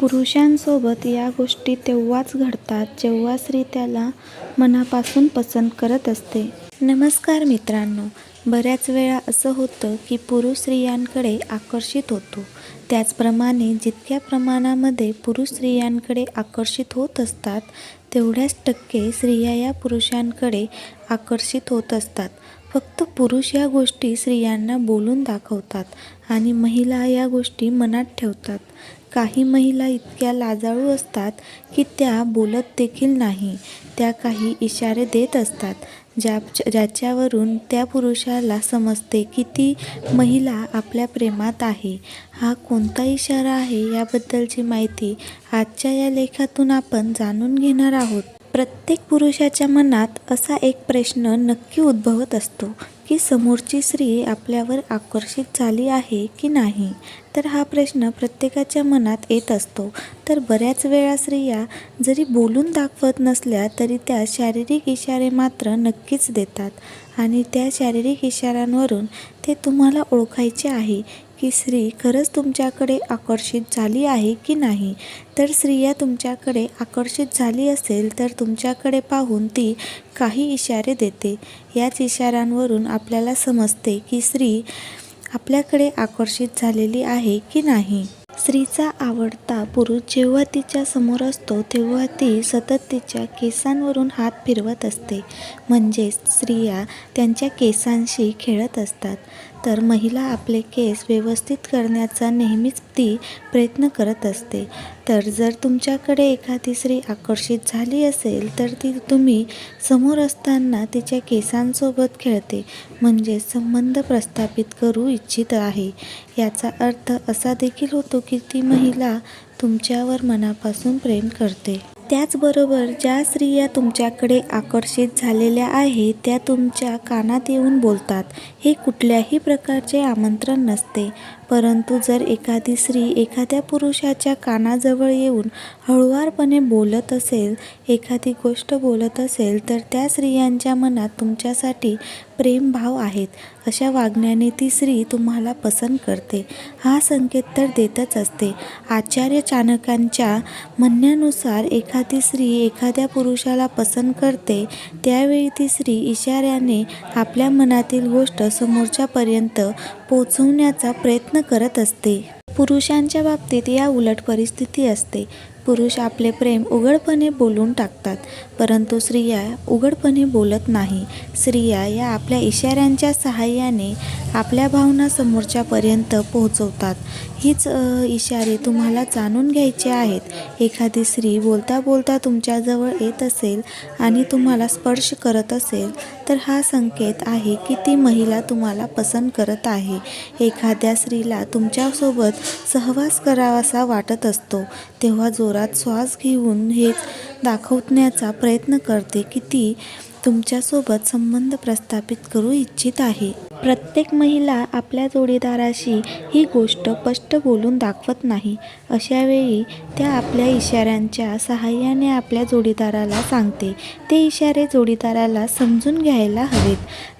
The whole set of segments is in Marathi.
पुरुषांसोबत या गोष्टी तेव्हाच घडतात जेव्हा स्त्री त्याला मनापासून पसंत करत असते. नमस्कार मित्रांनो. बऱ्याच वेळा असं होतं की पुरुष स्त्रियांकडे आकर्षित होतो. त्याचप्रमाणे जितक्या प्रमाणामध्ये पुरुष स्त्रियांकडे आकर्षित होत असतात तेवढ्याच टक्के स्त्रिया या पुरुषांकडे आकर्षित होत असतात. फक्त पुरुष या गोष्टी स्त्रियांना बोलून दाखवतात आणि महिला या गोष्टी मनात ठेवतात. काही महिला इतक्या लाजाळू असतात की त्या बोलत देखील नाही. त्या काही इशारे देत असतात ज्या ज्याच्यावरून त्या पुरुषाला समजते की ती महिला आपल्या प्रेमात आहे. हा कोणता इशारा आहे याबद्दलची माहिती आजच्या या लेखातून आपण जाणून घेणार आहोत. प्रत्येक पुरुषाच्या मनात असा एक प्रश्न नक्की उद्भवत असतो की समोरची स्त्री आपल्यावर आकर्षित झाली आहे की नाही? तर हा प्रश्न प्रत्येकाच्या मनात येत असतो. तर बऱ्याच वेळा स्त्रिया जरी बोलून दाखवत नसल्या तरी त्या शारीरिक इशारे मात्र नक्कीच देतात. आणि त्या शारीरिक इशाऱ्यांवरून ते तुम्हाला ओळखायचे आहे की स्त्री खरंच तुमच्याकडे आकर्षित झाली आहे की नाही? तर स्त्रिया तुमच्याकडे आकर्षित झाली असेल तर तुमच्याकडे पाहून ती काही इशारे देते. याच इशाऱ्यांवरून आपल्याला समजते की स्त्री आपल्याकडे आकर्षित झालेली आहे की नाही. स्त्रीचा आवडता पुरुष जेव्हा तिच्या समोर असतो तेव्हा ती सतत तिच्या केसांवरून हात फिरवत असते. म्हणजेच स्त्रिया त्यांच्या केसांशी खेळत असतात. तर महिला आपले केस व्यवस्थित करण्याचा नेहमीच ती प्रयत्न करत असते. तर जर तुमच्याकडे एखादी स्त्री आकर्षित झाली असेल तर ती तुम्ही समोर असताना तिच्या केसांसोबत खेळते म्हणजे संबंध प्रस्थापित करू इच्छित आहे. याचा अर्थ असा देखील होतो की ती महिला तुमच्यावर मनापासून प्रेम करते. त्याचबरोबर ज्या स्त्रिया तुमच्याकडे आकर्षित झालेल्या आहेत त्या तुमच्या कानात येऊन बोलतात. हे कुठल्याही प्रकारचे आमंत्रण नसते. परंतु जर एखादी स्त्री एखाद्या पुरुषाच्या कानाजवळ येऊन हळुवारपणे बोलत असेल एखादी गोष्ट बोलत असेल तर त्या स्त्रियांच्या मनात तुमच्यासाठी प्रेमभाव आहेत. अशा वागण्याने ती स्त्री तुम्हाला पसंत करते. हा संकेत तर देतच असते. आचार्य चाणकांच्या म्हणण्यानुसार एखादी स्त्री एखाद्या पुरुषाला पसंत करते त्यावेळी ती स्त्री इशाऱ्याने आपल्या मनातील गोष्ट समोरच्यापर्यंत पोचवण्याचा प्रयत्न करत असते. पुरुषांच्या बाबतीत या उलट परिस्थिती असते. पुरुष आपले प्रेम उघडपणे बोलून टाकतात परंतु स्त्रिया उघडपणे बोलत नाही. स्त्रिया या आपल्या इशाऱ्यांच्या सहाय्याने आपल्या भावना समोरच्यापर्यंत पोहोचवतात. हीच इशारे तुम्हाला जाणून घ्यायचे आहेत. एखादी स्त्री बोलता बोलता तुमच्याजवळ येत असेल आणि तुम्हाला स्पर्श करत असेल तर हा संकेत आहे की ती महिला तुम्हाला पसंत करत आहे. एखाद्या स्त्रीला तुमच्यासोबत सहवास करावासा वाटत असतो तेव्हा जोरात श्वास घेऊन हेच दाखवण्याचा प्रयत्न करते की ती तुमच्यासोबत संबंध प्रस्थापित करू इच्छित आहे. प्रत्येक महिला आपल्या जोडीदाराशी ही गोष्ट स्पष्ट बोलून दाखवत नाही. अशा वेळी त्या आपल्या इशाऱ्यांच्या सहाय्याने आपल्या जोडीदाराला सांगते. ते इशारे जोडीदाराला समजून घ्यायला हवेत.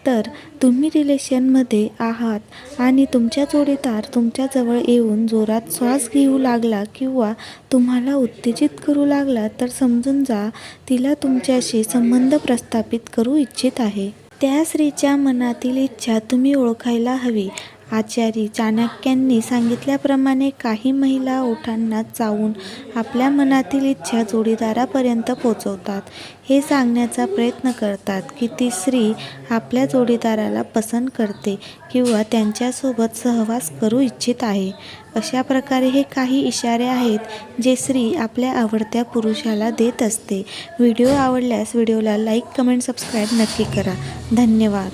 तर तुम्ही रिलेशनमध्ये आहात आणि तुमच्या जोडीदार तुमच्याजवळ येऊन जोरात श्वास घेऊ लागला किंवा तुम्हाला उत्तेजित करू लागला तर समजून जा तिला तुमच्याशी संबंध प्रस्थापित करू इच्छित आहे. त्या स्त्रीच्या मनातील इच्छा तुम्ही ओळखायला हवी. आचारी चाणक्यांनी सांगितल्याप्रमाणे काही महिला ओठांना चावून आपल्या मनातील इच्छा जोडीदारापर्यंत पोचवतात. हे सांगण्याचा प्रयत्न करतात की ती स्त्री आपल्या जोडीदाराला पसंत करते किंवा त्यांच्यासोबत सहवास करू इच्छित आहे. अशा प्रकारे हे काही इशारे आहेत जे स्त्री आपल्या आवडत्या पुरुषाला देत असते. व्हिडिओ आवडल्यास व्हिडिओला लाईक कमेंट सबस्क्राईब नक्की करा. धन्यवाद.